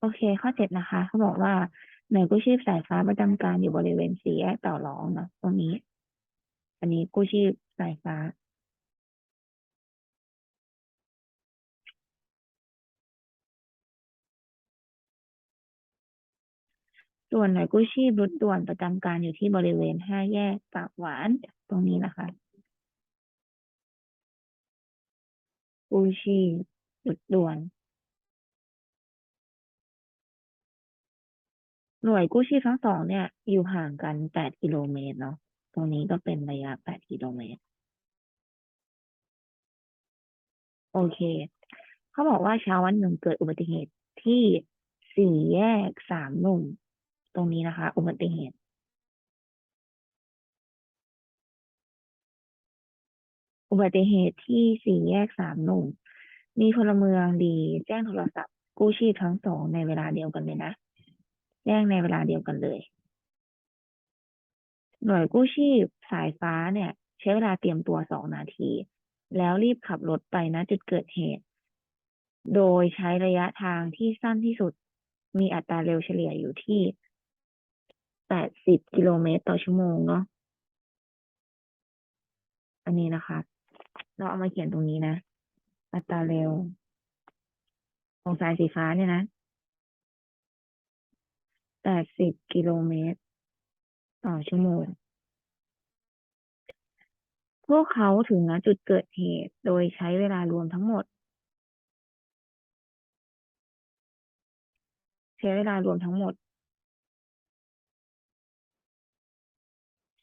โอเค ข้อเจ็ดนะคะ เขาบอกว่าหน่วยกู้ชีพสายฟ้าประจำการอยู่บริเวณสี่แยกต่าหลองเนาะตรงนี้ อันนี้กู้ชีพสายฟ้า ส่วนหน่วยกู้ชีพรถด่วนประจำการอยู่ที่บริเวณห้าแยกปากหวานตรงนี้นะคะกู้ชีพรถด่วน หน่วยกู้ชีพทั้งสองเนี่ย อยู่ห่างกันแปดกิโลเมตรเนาะตรงนี้ก็เป็นระยะแปดกิโลเมตร โอเค เขาบอกว่าเช้าวันหนึ่งเกิดอุบัติเหตุที่สี่แยกสามหนุ่ม ตรงนี้นะคะ อุบัติเหตุ อุบัติเหตุที่สี่แยกสามหนุ่ม มีพลเมืองดีแจ้งโทรศัพท์กู้ชีพทั้งสองในเวลาเดียวกันเลยนะ แจ้งในเวลาเดียวกันเลย หน่วยกู้ชีพสายฟ้าเนี่ย ใช้เวลาเตรียมตัวสองนาที แล้วรีบขับรถไปณจุดเกิดเหตุ โดยใช้ระยะทางที่สั้นที่สุด มีอัตราเร็วเฉลี่ยอยู่ที่แปดสิบกิโลเมตรต่อชั่วโมงเนาะอันนี้นะคะ เราเอามาเขียนตรงนี้นะ อัตราเร็วของสายสีฟ้าเนี่ยนะ แปดสิบกิโลเมตร ต่อชั่วโมง พวกเขาถึงณจุดเกิดเหตุโดยใช้เวลารวมทั้งหมด ใช้เวลารวมทั้งหมด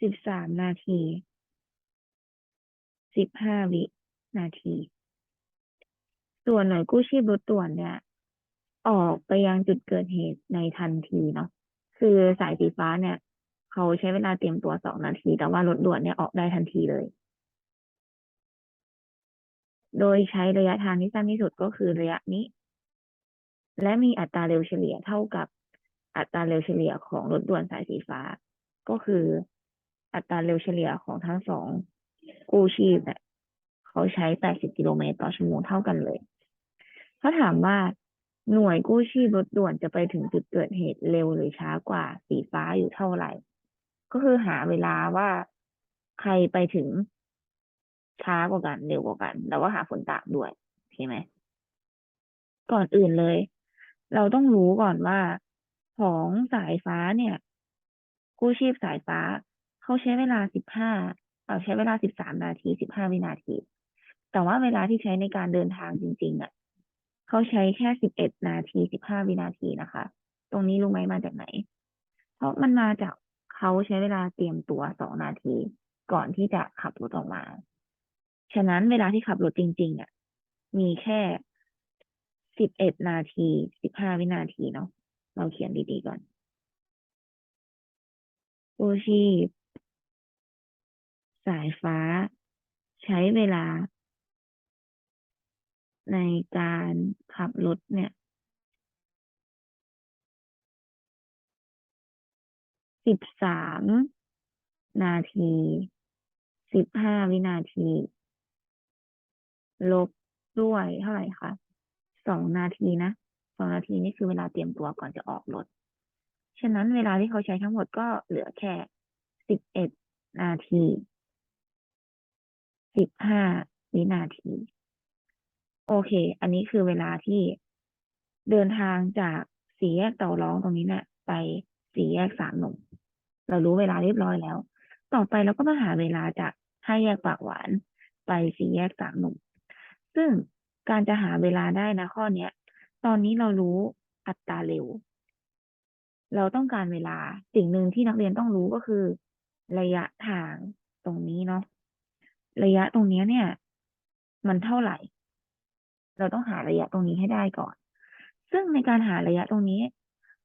สิบสามนาทีสิบห้าวินาที ส่วนหน่วยกู้ชีพรถด่วนเนี่ย ออกไปยังจุดเกิดเหตุในทันทีเนาะคือสายสีฟ้าเนี่ย เขาใช้เวลาเตรียมตัวสองนาที แต่ว่ารถด่วนเนี่ยออกได้ทันทีเลย โดยใช้ระยะทางที่สั้นที่สุดก็คือระยะนี้ และมีอัตราเร็วเฉลี่ยเท่ากับอัตราเร็วเฉลี่ยของรถด่วนสายสีฟ้า ก็คืออัตราเร็วเฉลี่ยของทั้งสองกู้ชีพเนี่ยเขาใช้ 80 กิโลเมตรต่อชั่วโมงเท่ากันเลย เขาถามว่า หน่วยกู้ชีพรถด่วนจะไปถึงจุดเกิดเหตุเร็วหรือช้ากว่า สีฟ้าอยู่เท่าไหร่ ก็คือหาเวลาว่าใครไปถึงช้ากว่ากันเร็วกว่ากัน แล้วก็หาผลต่างด้วยโอเคไหมก่อนอื่นเลย เราต้องรู้ก่อนว่าของสายฟ้าเนี่ย กู้ชีพสายฟ้า เขาใช้เวลาสิบห้าเอาใช้เวลาสิบสามนาทีสิบห้าวินาที แต่ว่าเวลาที่ใช้ในการเดินทางจริง ๆอะ เขาใช้แค่สิบเอ็ดนาทีสิบห้าวินาทีนะคะ ตรงนี้รู้ไหมมาจากไหน เพราะมันมาจากเขาใช้เวลาเตรียมตัวสองนาที ก่อนที่จะขับรถออกมา ฉะนั้นเวลาที่ขับรถจริงๆอะมีแค่สิบเอ็ดนาทีสิบห้าวินาทีเนาะเราเขียนดีๆก่อนกู้ชีพสายฟ้า ใช้เวลา ในการขับรถเนี่ยสิบสามนาทีสิบห้าวินาที ลบด้วยเท่าไหร่คะสองนาทีนะสองนาทีนี่คือเวลาเตรียมตัวก่อนจะออกรถ ฉะนั้นเวลาที่เขาใช้ทั้งหมดก็เหลือแค่สิบเอ็ดนาทีสิบห้าวินาที โอเค อันนี้คือเวลาที่เดินทางจากสี่แยกเต่าร้องตรงนี้เนี่ยไปสี่แยกสามหนุ่มเรารู้เวลาเรียบร้อยแล้ว ต่อไปเราก็มาหาเวลาจากห้าแยกปากหวาน ไปสี่แยกสามหนุ่ม ซึ่งการจะหาเวลาได้นะข้อเนี้ย ตอนนี้เรารู้อัตราเร็ว เราต้องการเวลาสิ่งหนึ่งที่นักเรียนต้องรู้ก็คือ ระยะทางตรงนี้เนาะระยะตรงนี้เนี่ย มันเท่าไหร่ เราต้องหาระยะตรงนี้ให้ได้ก่อน ซึ่งในการหาระยะตรงนี้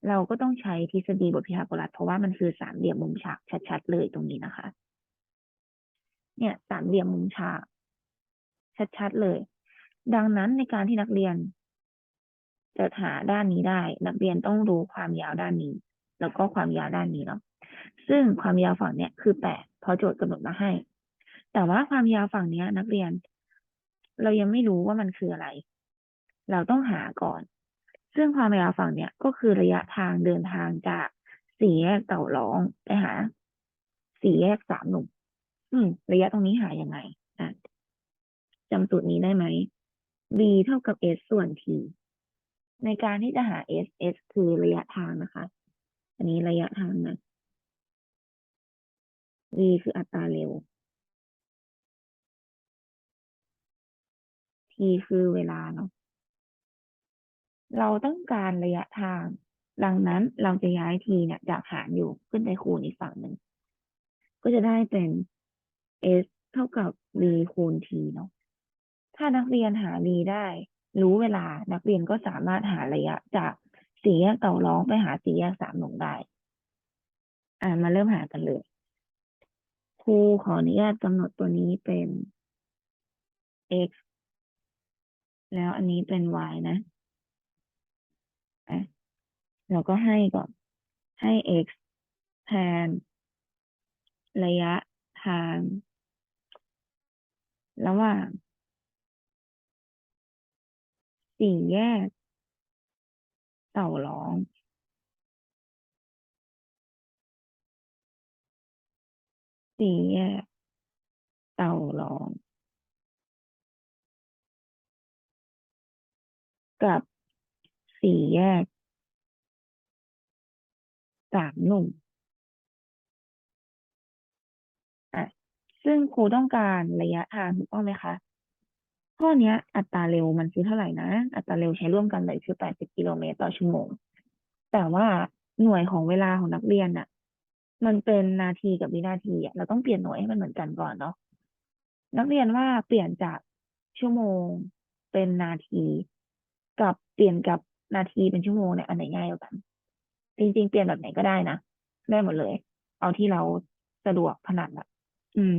เราก็ต้องใช้ทฤษฎีบทพิพาโกรัสเพราะว่ามันคือสามเหลี่ยมมุมฉากชัดๆเลยตรงนี้นะคะ เนี่ยสามเหลี่ยมมุมฉากชัดๆเลย ดังนั้นในการที่นักเรียน จะหาด้านนี้ได้ นักเรียนต้องรู้ความยาวด้านนี้ แล้วก็ความยาวด้านนี้เนาะซึ่งความยาวฝั่งเนี้ยคือแปดพราะโจทย์กำหนดมาให้ แต่ว่าความยาวฝั่งเนี้ย นักเรียน เรายังไม่รู้ว่ามันคืออะไร เราต้องหาก่อน ซึ่งความยาวฝั่งเนี่ยก็คือระยะทางเดินทางจากสี่แยกเต่าร้องไปหาสี่แยกสามหนุ่มอืม ระยะตรงนี้หายังไงอะจำสูตรนี้ได้ไหม b เท่ากับ s ส่วน t ในการที่จะหา s s คือระยะทางนะคะ อันนี้ระยะทางนะ v คืออัตราเร็ว t คือเวลาเนาะเราต้องการระยะทาง ดังนั้นเราจะย้าย t เนี่ยจากหารอยู่ขึ้นไปคูณอีกฝั่งหนึ่ง ก็จะได้เป็น s เท่ากับ v คูณ t เนาะ ถ้านักเรียนหา v ได้ รู้เวลา นักเรียนก็สามารถหาระยะจากสี่แยกเต่าร้องไปหาสี่แยกสามหลงได้ อ่ามาเริ่มหากันเลย ครูขออนุญาตกำหนดตัวนี้เป็น x แล้วอันนี้เป็น y นะ เราก็ให้ก่อน ให้ x แทน ระยะทาง ระหว่างสี่แยก เต่าร้อง สี่แยก เต่าร้อง กับสี่แยกสามหนุ่มอะซึ่งครูต้องการระยะทางถูกต้องไหมคะ ข้อนี้อัตราเร็วมันคือเท่าไหร่นะ อัตราเร็วใช้ร่วมกันเลยคือ80กิโลเมตรต่อชั่วโมง แต่ว่าหน่วยของเวลาของนักเรียนน่ะ มันเป็นนาทีกับวินาทีอะเราต้องเปลี่ยนหน่วยให้มันเหมือนกันก่อนเนาะนักเรียนว่าเปลี่ยนจากชั่วโมงเป็นนาที กับเปลี่ยนกับนาทีเป็นชั่วโมงเนี่ยอันไหนง่ายกว่ากัน จริงๆ เปลี่ยนแบบไหนก็ได้นะ ได้หมดเลย เอาที่เราสะดวกถนัดอะอืม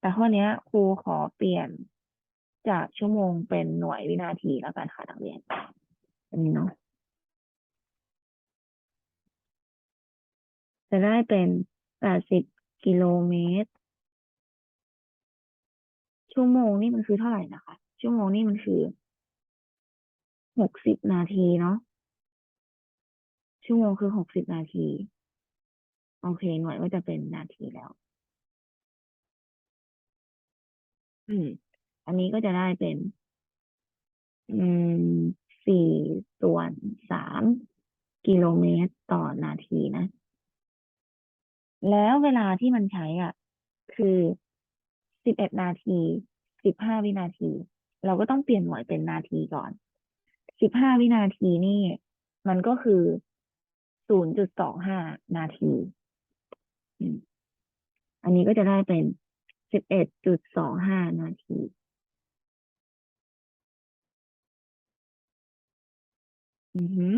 แต่ข้อเนี้ย ครูขอเปลี่ยนจากชั่วโมงเป็นหน่วยวินาทีแล้วกันค่ะนักเรียนอันนี้เนาะจะได้เป็นแปดสิบกิโลเมตร ชั่วโมงนี่มันคือเท่าไหร่นะคะ ชั่วโมงนี่มันคือ หกสิบนาทีเนาะชั่วโมงคือหกสิบนาที โอเค หน่วยก็จะเป็นนาทีแล้ว อืม อันนี้ก็จะได้เป็น อืมสี่ส่วนสามกิโลเมตรต่อนาทีนะ แล้วเวลาที่มันใช้อะ คือสิบเอ็ดนาทีสิบห้าวินาที เราก็ต้องเปลี่ยนหน่วยเป็นนาทีก่อน สิบห้าวินาทีนี่ มันก็คือศูนย์จุดสองห้านาที อันนี้ก็จะได้เป็นสิบเอ็ดจุดสองห้านาทีอือฮึ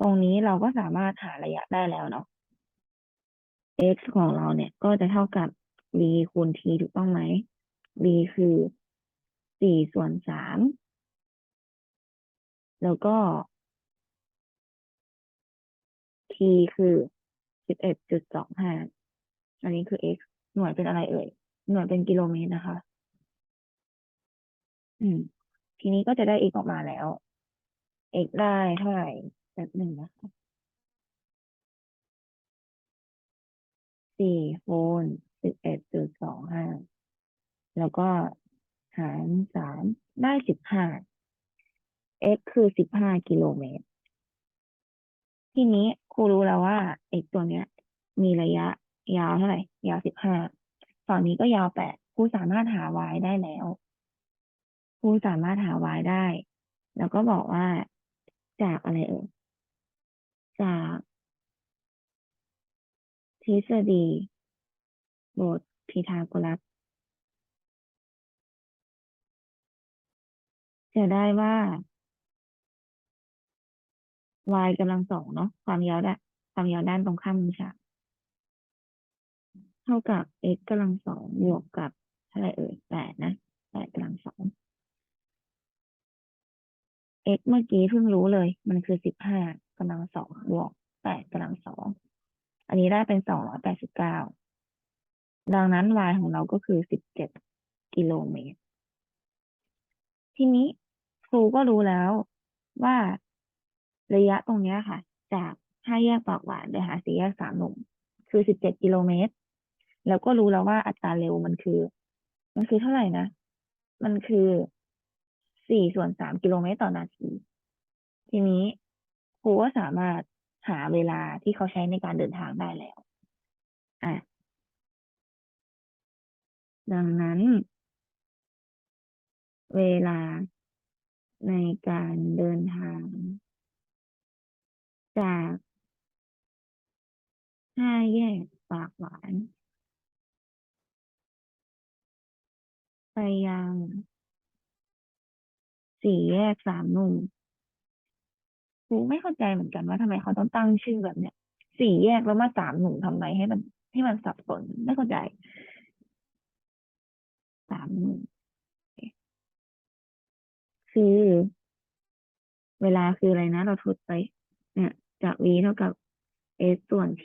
ตรงนี้เราก็สามารถหาระยะได้แล้วเนาะ x ของเราเนี่ยก็จะเท่ากับ v คูณ t ถูกต้องไหม v คือสี่ส่วนสาม แล้วก็ t คือสิบเอ็ดจุดสองห้าอันนี้คือ x หน่วยเป็นอะไรเอ่ย หน่วยเป็นกิโลเมตรนะคะ อืม ทีนี้ก็จะได้ x ออกมาแล้ว x ได้เท่าไหร่แบบหนึ่งนะคะสี่คูณสิบเอ็ดจุดสองห้าแล้วก็หารสามได้สิบห้า x คือสิบห้ากิโลเมตร ทีนี้ครูรู้แล้วว่า x ตัวเนี้ย มีระยะยาวเท่าไหร่ ยาวสิบห้าฝั่งนี้ก็ยาวแปดครูสามารถหา y ได้แล้วครูสามารถหา y ได้ แล้วก็บอกว่าจากอะไรเอ่ยจากทฤษฎีบทพีทาโกรัสจะได้ว่า y กำลังสองเนาะความยาวด้านความยาวด้านตรงข้ามมุมฉากเท่ากับ x กำลังสองบวกกับเท่าไรเอ่ยแปดนะแปดกำลังสอง x เมื่อกี้เพิ่งรู้เลย มันคือสิบห้ากำลังสองบวกแปดกำลังสองอันนี้ได้เป็นสองร้อยแปดสิบเก้าดังนั้น y ของเราก็คือสิบเจ็ดกิโลเมตร ทีนี้ครูก็รู้แล้วว่า ระยะตรงเนี้ยค่ะ จากห้าแยกปากหวานไปหาสี่แยกสามหนุ่ม คือสิบเจ็ดกิโลเมตร แล้วก็รู้แล้วว่าอัตราเร็วมันคือ มันคือเท่าไหร่นะ มันคือสี่ส่วนสามกิโลเมตรต่อนาที ทีนี้ครูก็สามารถหาเวลาที่เขาใช้ในการเดินทางได้แล้ว อะ ดังนั้น เวลาในการเดินทาง จากห้าแยกปากหวาน ไปยังสี่แยกสามหนุ่มครูไม่เข้าใจเหมือนกันว่าทำไมเขาต้องตั้งชื่อแบบเนี้ยสี่แยกแล้วมาสามหนุ่มทำไมให้มันให้มันสับสนไม่เข้าใจสามหนุ่มคือ เวลาคืออะไรนะ เราทดไป จาก v เท่ากับ s ส่วน t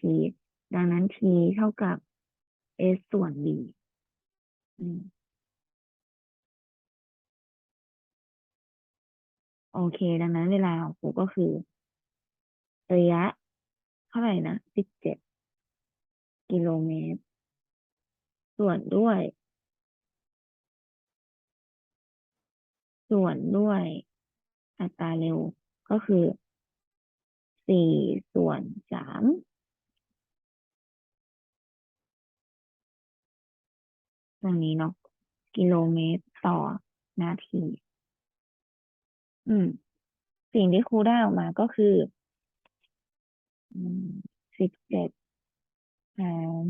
ดังนั้น t เท่ากับ s ส่วน v โอเค ดังนั้นเวลาของครูก็คือ ระยะ เท่าไหร่นะสิบเจ็ดกิโลเมตร ส่วนด้วย ส่วนด้วยอัตราเร็วก็คือ สี่ส่วนสามตรงนี้เนาะกิโลเมตรต่อนาที อืม สิ่งที่ครูได้ออกมาก็คือสิบเจ็ดหาร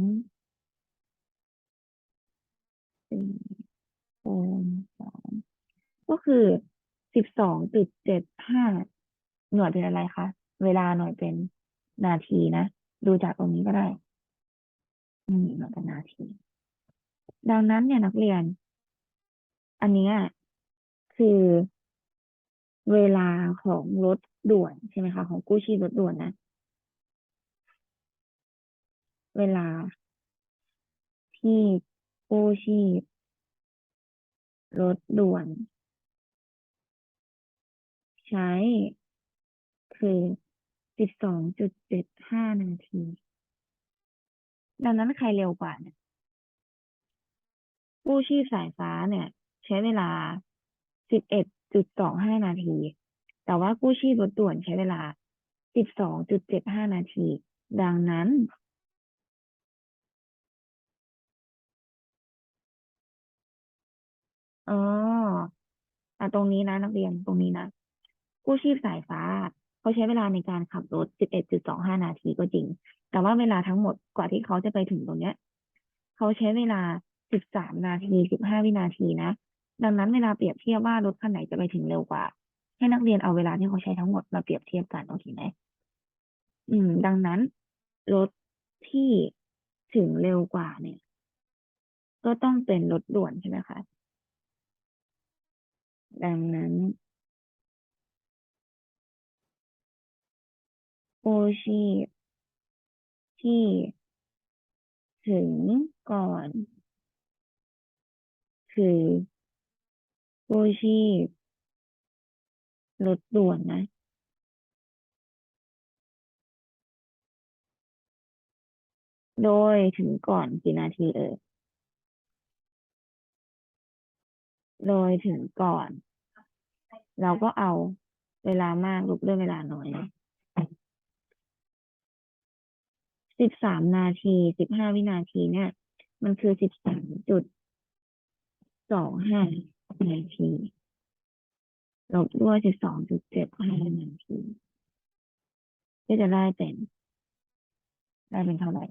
สี่คูณสองก็คือสิบสองจุดเจ็ดห้าหน่วยเป็นอะไรคะ เวลาหน่วยเป็นนาทีนะ ดูจากตรงนี้ก็ได้อืมหน่วยเป็นนาที ดังนั้นเนี่ยนักเรียน อันนี้คือเวลาของรถด่วนใช่ไหมคะ ของกู้ชีพรถด่วนนะ เวลาที่กู้ชีพรถด่วน ใช้คือ สิบสองจุดเจ็ดห้านาที ดังนั้นใครเร็วกว่าเนี่ยกู้ชีพสายฟ้าเนี่ย ใช้เวลาสิบเอ็ดจุดสองห้านาที แต่ว่ากู้ชีพรถด่วนใช้เวลาสิบสองจุดเจ็ดห้านาที ดังนั้น อ๋ออะตรงนี้นะนักเรียนตรงนี้นะกู้ชีพสายฟ้า เขาใช้เวลาในการขับรถ 11.25 นาทีก็จริง แต่ว่าเวลาทั้งหมดกว่าที่เขาจะไปถึงตรงเนี้ยเขาใช้เวลา 13 นาที 15 วินาทีนะ ดังนั้นเวลาเปรียบเทียบว่ารถคันไหนจะไปถึงเร็วกว่า ให้นักเรียนเอาเวลาที่เขาใช้ทั้งหมดมาเปรียบเทียบกันโอเคไหมอืม ดังนั้นรถที่ถึงเร็วกว่าเนี่ย ก็ต้องเป็นรถด่วนใช่ไหมคะ ดังนั้น กู้ชีพที่ ถึงก่อน คือกู้ชีพรถด่วนนะโดยถึงก่อนกี่นาทีเอ่ยโดยถึงก่อน เราก็เอาเวลามากลบด้วยเวลาน้อย สิบสามนาทีสิบห้าวินาทีเนี่ย มันคือสิบสามจุดสองห้านาทีลบด้วยสิบสองจุดเจ็ดห้านาทีก็จะได้เป็น ได้เป็นเท่าไหร่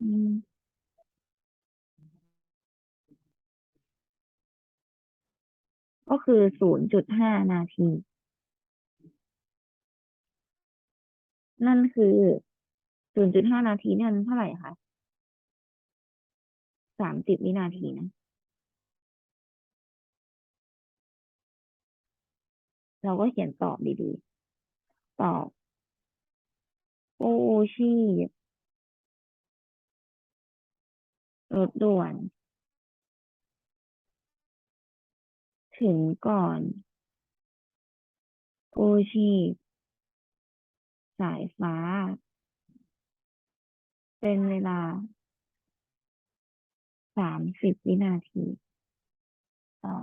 อืม ก็คือศูนย์จุดห้านาที นั่นคือศูนย์จุดห้านาทีเนี่ยมันเท่าไหร่คะสามสิบวินาทีนะ เราก็เขียนตอบดีๆ ตอบกู้ชีพรถด่วน ถึงก่อน กู้ชีพ สายฟ้า เป็นเวลาสามสิบวินาทีต่อ